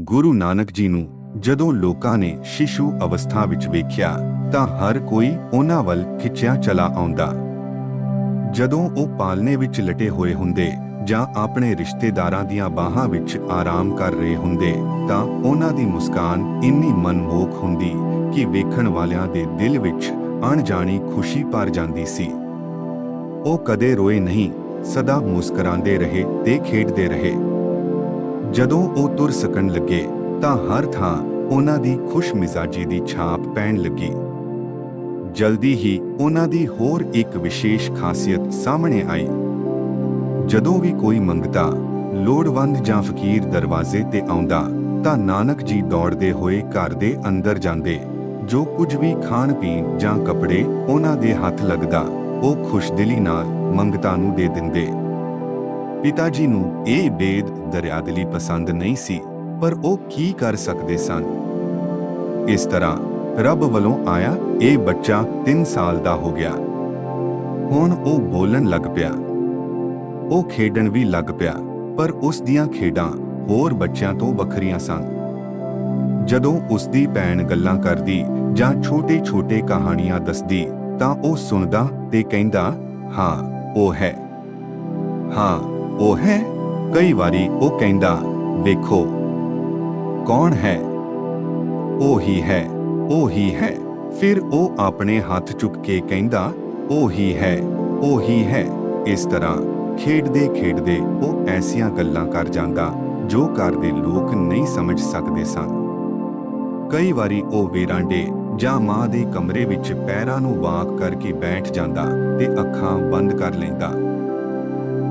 ਗੁਰੂ ਨਾਨਕ ਜੀ ਨੂੰ ਜਦੋਂ ਲੋਕਾਂ ਨੇ ਸ਼ਿਸ਼ੂ ਅਵਸਥਾ ਵਿੱਚ ਵੇਖਿਆ ਤਾਂ ਹਰ ਕੋਈ ਉਹਨਾਂ ਵੱਲ ਖਿੱਚਿਆ ਚਲਾ ਆਉਂਦਾ। ਜਦੋਂ ਉਹ ਪਾਲਨੇ ਵਿੱਚ ਲਟੇ ਹੋਏ ਹੁੰਦੇ ਜਾਂ ਆਪਣੇ ਰਿਸ਼ਤੇਦਾਰਾਂ ਦੀਆਂ ਬਾਹਾਂ ਵਿੱਚ ਆਰਾਮ ਕਰ ਰਹੇ ਹੁੰਦੇ ਤਾਂ ਉਹਨਾਂ ਦੀ ਮੁਸਕਾਨ ਇੰਨੀ ਮਨਮੋਹਕ ਹੁੰਦੀ ਕਿ ਵੇਖਣ ਵਾਲਿਆਂ ਦੇ ਦਿਲ ਵਿੱਚ ਅਣਜਾਣੀ ਖੁਸ਼ੀ ਭਰ ਜਾਂਦੀ ਸੀ। ਉਹ ਕਦੇ ਰੋਏ ਨਹੀਂ, ਸਦਾ ਮੁਸਕਰਾਉਂਦੇ ਰਹੇ ਤੇ ਖੇਡਦੇ ਰਹੇ। ਜਦੋਂ ਉਹ ਤੁਰ ਸਕਣ ਲੱਗੇ ਤਾਂ ਹਰ ਥਾਂ ਉਹਨਾਂ ਦੀ ਖੁਸ਼ ਮਿਜ਼ਾਜੀ ਦੀ ਛਾਪ ਪੈਣ ਲੱਗੀ। ਜਲਦੀ ਹੀ ਉਹਨਾਂ ਦੀ ਹੋਰ ਇੱਕ ਵਿਸ਼ੇਸ਼ ਖਾਸੀਅਤ ਸਾਹਮਣੇ ਆਈ। ਜਦੋਂ ਵੀ ਕੋਈ ਮੰਗਤਾ ਲੋੜਵੰਦ ਜਾਂ ਫਕੀਰ ਦਰਵਾਜ਼ੇ ਤੇ ਆਉਂਦਾ ਤਾਂ ਨਾਨਕ ਜੀ ਦੌੜਦੇ ਹੋਏ ਘਰ ਦੇ ਅੰਦਰ ਜਾਂਦੇ। ਜੋ ਕੁਝ ਵੀ ਖਾਣ ਪੀਣ ਜਾਂ ਕੱਪੜੇ ਉਹਨਾਂ ਦੇ ਹੱਥ ਲੱਗਦਾ, ਉਹ ਖੁਸ਼ਦਿਲੀ ਨਾਲ ਮੰਗਤਾ ਨੂੰ ਦੇ ਦਿੰਦੇ। ਪਿਤਾ ਜੀ ਨੂੰ ਇਹ ਬੇਦ ਦਰਿਆਦਲੀ ਪਸੰਦ ਨਹੀਂ ਸੀ, ਪਰ ਉਹ ਕੀ ਕਰ ਸਕਦੇ ਸਨ? ਇਸ ਤਰ੍ਹਾਂ ਰੱਬ ਵੱਲੋਂ ਆਇਆ ਇਹ ਬੱਚਾ 3 ਸਾਲ ਦਾ ਹੋ ਗਿਆ। ਹੁਣ ਉਹ ਬੋਲਣ ਲੱਗ ਪਿਆ। ਉਹ ਖੇਡਣ ਵੀ ਲੱਗ ਪਿਆ, ਪਰ ਉਸ ਦੀਆਂ ਖੇਡਾਂ ਹੋਰ ਬੱਚਿਆਂ ਤੋਂ ਵੱਖਰੀਆਂ ਸਨ। ਜਦੋਂ ਉਸ ਦੀ ਭੈਣ ਗੱਲਾਂ ਕਰਦੀ ਜਾਂ ਛੋਟੇ-ਛੋਟੇ ਕਹਾਣੀਆਂ ਦੱਸਦੀ, ਤਾਂ ਉਹ ਸੁਣਦਾ ਤੇ ਕਹਿੰਦਾ, ਹਾਂ, ਉਹ ਹੈ। ਹਾਂ ਉਹ ਹੈ? ਕਈ ਵਾਰੀ ਉਹ ਕਹਿੰਦਾ, ਵੇਖੋ, ਕੌਣ ਹੈ? ਉਹ ਹੀ ਹੈ, ਉਹ ਹੀ ਹੈ। ਫਿਰ ਉਹ ਆਪਣੇ ਹੱਥ ਚੁੱਕ ਕੇ ਕਹਿੰਦਾ, ਉਹ ਹੀ ਹੈ, ਉਹ ਹੀ ਹੈ। ਇਸ ਤਰ੍ਹਾਂ ਖੇਡਦੇ ਖੇਡਦੇ ਉਹ ਐਸੀਆਂ ਗੱਲਾਂ ਕਰ ਜਾਂਦਾ, ਜੋ ਘਰ ਦੇ ਲੋਕ ਨਹੀਂ ਸਮਝ ਸਕਦੇ ਸਨ। ਕਈ ਵਾਰੀ ਉਹ ਵੇਰਾਂਡੇ ਜਾਂ ਮਾਂ ਦੇ ਕਮਰੇ ਵਿੱਚ ਪੈਰਾਂ ਨੂੰ ਵਾਕ ਕਰਕੇ ਬੈਠ ਜਾਂਦਾ ਤੇ ਅੱਖਾਂ ਬੰਦ ਕਰ ਲੈਂਦਾ।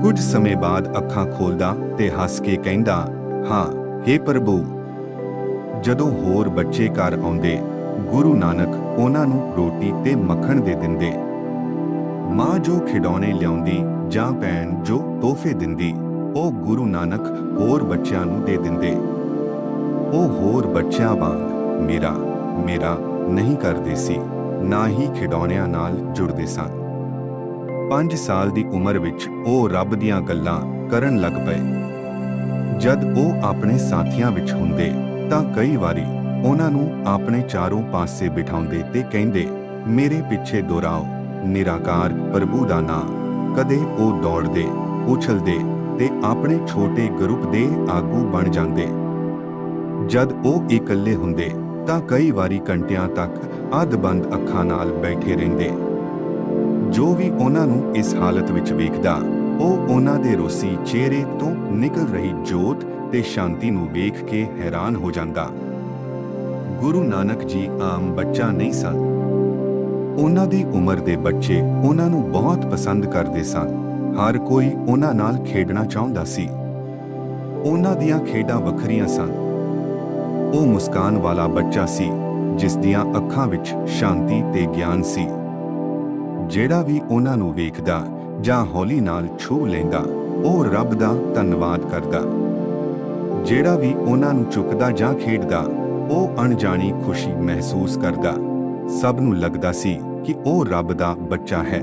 ਕੁਝ ਸਮੇਂ ਬਾਅਦ ਅੱਖਾਂ ਖੋਲਦਾ ਤੇ ਹੱਸ ਕੇ ਕਹਿੰਦਾ, ਹਾਂ हे ਪ੍ਰਭੂ। ਜਦੋਂ ਹੋਰ ਬੱਚੇ ਘਰ ਆਉਂਦੇ, ਗੁਰੂ ਨਾਨਕ ਉਹਨਾਂ ਨੂੰ ਰੋਟੀ ਤੇ ਮੱਖਣ ਦੇ ਦਿੰਦੇ। ਮਾਂ ਜੋ ਖਿਡੌਣੇ ਲਿਆਉਂਦੀ ਜਾਂ ਭੈਣ ਜੋ ਤੋਹਫੇ ਦਿੰਦੀ, ਉਹ ਗੁਰੂ ਨਾਨਕ ਹੋਰ ਬੱਚਿਆਂ ਨੂੰ ਦੇ ਦਿੰਦੇ। ਉਹ ਹੋਰ ਬੱਚਿਆਂ ਵਾਂਗ ਮੇਰਾ ਮੇਰਾ ਨਹੀਂ ਕਰਦੇ ਸੀ, ਨਾ ਹੀ ਖਿਡੌਣਿਆਂ ਨਾਲ ਜੁੜਦੇ ਸਨ। 5 ਸਾਲ ਦੀ ਉਮਰ ਵਿੱਚ ਉਹ ਰੱਬ ਦੀਆਂ ਗੱਲਾਂ ਕਰਨ ਲੱਗ ਪਏ। ਜਦ ਉਹ ਆਪਣੇ ਸਾਥੀਆਂ ਵਿੱਚ ਹੁੰਦੇ, ਤਾਂ ਕਈ ਵਾਰੀ ਉਹਨਾਂ ਨੂੰ ਆਪਣੇ ਚਾਰੋਂ ਪਾਸੇ ਬਿਠਾਉਂਦੇ ਤੇ ਕਹਿੰਦੇ, ਮੇਰੇ ਪਿੱਛੇ ਦੁਹਰਾਓ, ਨਿਰਾਕਾਰ ਪ੍ਰਭੂ ਦਾ ਨਾਮ ਕਦੇ ਉਹ ਦੌੜਦੇ, ਉਛਲਦੇ ਤੇ ਆਪਣੇ ਛੋਟੇ ਗਰੁੱਪ ਦੇ ਆਗੂ ਬਣ ਜਾਂਦੇ। ਜਦ ਉਹ ਇਕੱਲੇ ਹੁੰਦੇ, ਤਾਂ ਕਈ ਵਾਰੀ ਘੰਟਿਆਂ ਤੱਕ ਅੱਧ-ਬੰਦ ਅੱਖਾਂ ਨਾਲ ਬੈਠੇ ਰਹਿੰਦੇ। ਜੋ ਵੀ ਉਹਨਾਂ ਨੂੰ ਇਸ ਹਾਲਤ ਵਿੱਚ ਵੇਖਦਾ, ਉਹ ਉਹਨਾਂ ਦੇ ਰੋਸੀ ਚਿਹਰੇ ਤੋਂ ਨਿਕਲ ਰਹੀ ਜੋਤ ਤੇ ਸ਼ਾਂਤੀ ਨੂੰ ਵੇਖ ਕੇ ਹੈਰਾਨ ਹੋ ਜਾਂਦਾ। ਗੁਰੂ ਨਾਨਕ ਜੀ ਆਮ ਬੱਚਾ ਨਹੀਂ ਸਨ। ਉਹਨਾਂ ਦੀ ਉਮਰ ਦੇ ਬੱਚੇ ਉਹਨਾਂ ਨੂੰ ਬਹੁਤ ਪਸੰਦ ਕਰਦੇ ਸਨ। ਹਰ ਕੋਈ ਉਹਨਾਂ ਨਾਲ ਖੇਡਣਾ ਚਾਹੁੰਦਾ ਸੀ। ਉਹਨਾਂ ਦੀਆਂ ਖੇਡਾਂ ਵੱਖਰੀਆਂ ਸਨ। ਉਹ ਮੁਸਕਾਨ ਵਾਲਾ ਬੱਚਾ ਸੀ, ਜਿਸ ਦੀਆਂ ਅੱਖਾਂ ਵਿੱਚ ਸ਼ਾਂਤੀ ਤੇ ਗਿਆਨ ਸੀ। ਜਿਹੜਾ ਵੀ ਉਹਨਾਂ ਨੂੰ ਵੇਖਦਾ ਜਾਂ ਹੌਲੀ ਨਾਲ ਛੂ ਲੈਂਦਾ, ਉਹ ਰੱਬ ਦਾ ਧੰਨਵਾਦ ਕਰਦਾ। ਜਿਹੜਾ ਵੀ ਉਹਨਾਂ ਨੂੰ ਚੁੱਕਦਾ ਜਾਂ ਖੇਡਦਾ, ਉਹ ਅਣਜਾਣੀ ਖੁਸ਼ੀ ਮਹਿਸੂਸ ਕਰਦਾ। ਸਭ ਨੂੰ ਲੱਗਦਾ ਸੀ ਕਿ ਉਹ ਰੱਬ ਦਾ ਬੱਚਾ ਹੈ।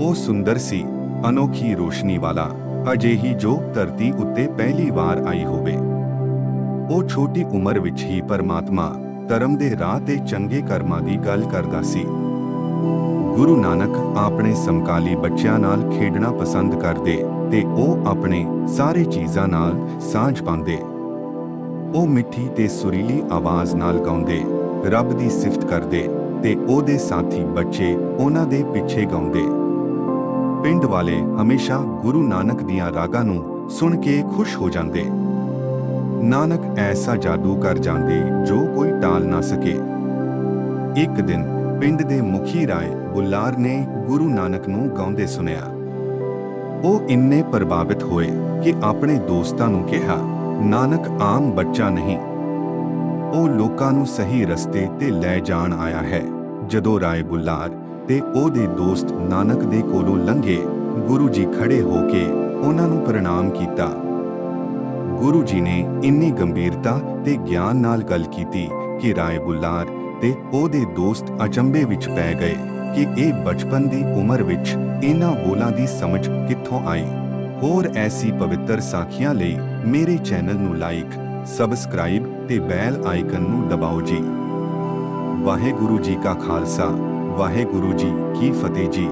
ਉਹ ਸੁੰਦਰ ਸੀ, ਅਨੋਖੀ ਰੋਸ਼ਨੀ ਵਾਲਾ, ਅਜਿਹੀ ਜੋ ਧਰਤੀ ਉੱਤੇ ਪਹਿਲੀ ਵਾਰ ਆਈ ਹੋਵੇ। ਉਹ ਛੋਟੀ ਉਮਰ ਵਿੱਚ ਹੀ ਪਰਮਾਤਮਾ ਧਰਮ ਦੇ ਰਾਹ ਤੇ ਚੰਗੇ ਕਰਮਾਂ ਦੀ ਗੱਲ ਕਰਦਾ ਸੀ। ਗੁਰੂ ਨਾਨਕ ਆਪਣੇ ਸਮਕਾਲੀ ਬੱਚਿਆਂ ਨਾਲ ਖੇਡਣਾ ਪਸੰਦ ਕਰਦੇ ਤੇ ਉਹ ਆਪਣੇ ਸਾਰੇ ਚੀਜ਼ਾਂ ਨਾਲ ਸਾਂਝ ਪਾਉਂਦੇ। ਉਹ ਮਿੱਠੀ ਤੇ ਸੁਰੀਲੀ ਆਵਾਜ਼ ਨਾਲ ਗਾਉਂਦੇ, ਰੱਬ ਦੀ ਸਿਫਤ ਕਰਦੇ ਤੇ ਉਹਦੇ ਸਾਥੀ ਬੱਚੇ ਉਹਨਾਂ ਦੇ ਪਿੱਛੇ ਗਾਉਂਦੇ। ਪਿੰਡ ਵਾਲੇ ਹਮੇਸ਼ਾ ਗੁਰੂ ਨਾਨਕ ਦੀਆਂ ਰਾਗਾਂ ਨੂੰ ਸੁਣ ਕੇ ਖੁਸ਼ ਹੋ ਜਾਂਦੇ। ਨਾਨਕ ਐਸਾ ਜਾਦੂ ਕਰ ਜਾਂਦੇ ਜੋ ਕੋਈ ਟਾਲ ਨਾ ਸਕੇ। ਇੱਕ ਦਿਨ ਪਿੰਡ ਦੇ ਮੁਖੀ ਰਾਏ ਬੁੱਲਾਰ ਨੇ ਗੁਰੂ ਨਾਨਕ ਨੂੰ ਗਾਉਂਦੇ ਸੁਨਿਆ ਉਹ ਇੰਨੇ ਪ੍ਰਭਾਵਿਤ ਹੋਏ ਕਿ ਆਪਣੇ ਦੋਸਤਾਂ ਨੂੰ ਕਿਹਾ, ਨਾਨਕ, ਆਮ ਬੱਚਾ ਨਹੀਂ। ਉਹ ਲੋਕਾਂ ਨੂੰ ਸਹੀ ਰਸਤੇ ਤੇ ਲੈ ਜਾਣ ਆਇਆ ਹੈ। ਜਦੋਂ ਰਾਏ ਬੁੱਲਾਰ ਤੇ ਉਹਦੇ ਦੋਸਤ ਨਾਨਕ ਦੇ ਕੋਲੋਂ ਲੰਘੇ, ਗੁਰੂ ਜੀ ਖੜੇ ਹੋ ਕੇ ਉਹਨਾਂ ਨੂੰ ਪ੍ਰਣਾਮ ਕੀਤਾ। ਗੁਰੂ ਜੀ ਨੇ ਇੰਨੀ ਗੰਭੀਰਤਾ ਤੇ ਗਿਆਨ ਨਾਲ ਗੱਲ ਕੀਤੀ ਕਿ ਰਾਏ ਬੁੱਲਾਰ ਤੇ ਉਹਦੇ ਦੋਸਤ ਅਚੰਬੇ ਵਿੱਚ ਪੈ ਗਏ ਕਿ ਇਹ ਬਚਪਨ ਦੀ ਉਮਰ ਵਿੱਚ ਇਹਨਾਂ ਬੋਲਾਂ ਦੀ ਸਮਝ ਕਿੱਥੋਂ ਆਈ। ਹੋਰ ਐਸੀ ਪਵਿੱਤਰ ਸਾਖੀਆਂ ਲਈ ਮੇਰੇ ਚੈਨਲ ਨੂੰ ਲਾਈਕ ਸਬਸਕ੍ਰਾਈਬ ਤੇ ਬੈਲ ਆਈਕਨ ਨੂੰ ਦਬਾਓ ਜੀ। ਵਾਹਿਗੁਰੂ ਜੀ ਕਾ ਖਾਲਸਾ, ਵਾਹਿਗੁਰੂ ਜੀ ਕੀ ਫਤਿਹ ਜੀ।